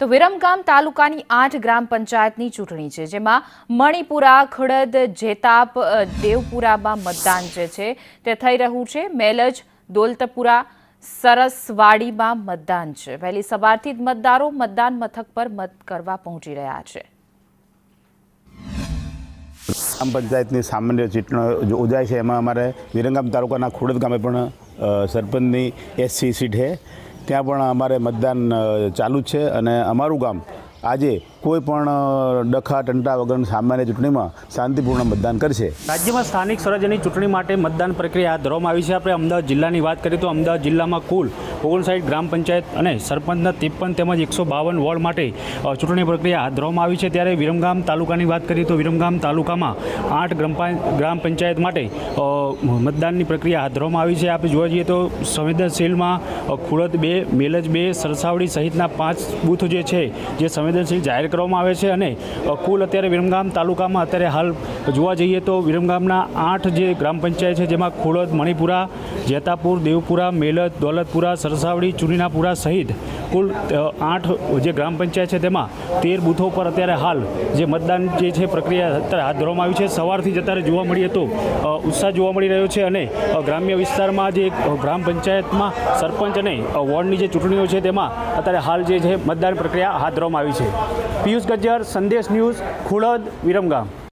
તો વિરમગામ તાલુકાની આઠ ગ્રામ પંચાયતની ચૂંટણી છે, જેમાં મણિપુરા, ખડદ, જેતાપ દેવપુરામાં મતદાન જે છે તે થઈ રહ્યું છે. મેલજ, દોલતપુરા, સરસવાડીમાં મતદાન છે. વહેલી સવારથી જ મતદારો મતદાન મથક પર મત કરવા પહોંચી રહ્યા છે. ગ્રામ પંચાયતની સામાન્ય ચૂંટણીઓ ઉજાય છે, એમાં અમારે વિરંગામ તાલુકાના ખોડદ ગામે પણ સરપંચની એસસી સીટ છે. ત્યાં પણ અમારે મતદાન ચાલુ છે અને અમારું ગામ આજે કોઈ પણ ડખા ટંટા વગર સામાન્ય ચૂંટણીમાં શાંતિપૂર્ણ મતદાન કરશે. રાજ્યમાં સ્થાનિક સ્વરાજ્યની ચૂંટણી માટે મતદાન પ્રક્રિયા હાથ ધરવામાં આવી છે. આપણે અમદાવાદ જિલ્લાની વાત કરીએ તો અમદાવાદ જિલ્લામાં કુલ ઓગણસાઠ ગ્રામ પંચાયત અને સરપંચના ત્રેપન તેમજ એકસો બાવન વોર્ડ માટે ચૂંટણી પ્રક્રિયા હાથ ધરવામાં આવી છે. ત્યારે વિરમગામ તાલુકાની વાત કરીએ તો વિરમગામ તાલુકામાં આઠ ગ્રામ ગ્રામ પંચાયત માટે મતદાનની પ્રક્રિયા હાથ ધરવામાં આવી છે. આપણે જોવા જઈએ તો સંવેદનશીલમાં ખુડત બે, મેલજ બે, સરસાવડી સહિતના પાંચ બૂથો જે છે, જે સંવેદનશીલ જાહેર કરવામાં આવે છે અને કુલ અત્યારે વિરમગામ તાલુકામાં અત્યારે હાલ જોવા જઈએ તો વિરમગામના આઠ જે ગ્રામ પંચાયત છે, જેમાં ખોડદ, મણિપુરા, જેતાપુર, દેવપુરા મેલત દોલતપુરા, સરસાવડી ચુનીનાપુરા સહિત કુલ આઠ જે ગ્રામ પંચાયત છે, તેમાં તેર બૂથો પર અત્યારે હાલ જે મતદાન જે છે, પ્રક્રિયા અત્યારે હાથ ધરવામાં આવી છે. સવારથી જ અત્યારે જોવા મળીએ તો ઉત્સાહ જોવા મળી રહ્યો છે અને ગ્રામ્ય વિસ્તારમાં જે ગ્રામ પંચાયતમાં સરપંચ અને વોર્ડની જે ચૂંટણીઓ છે, તેમાં અત્યારે હાલ જે છે, મતદાન પ્રક્રિયા હાથ ધરવામાં આવી છે. પિયુષ ગજ્જર સંદેશ ન્યૂઝ ખુડદ વિરમગામ.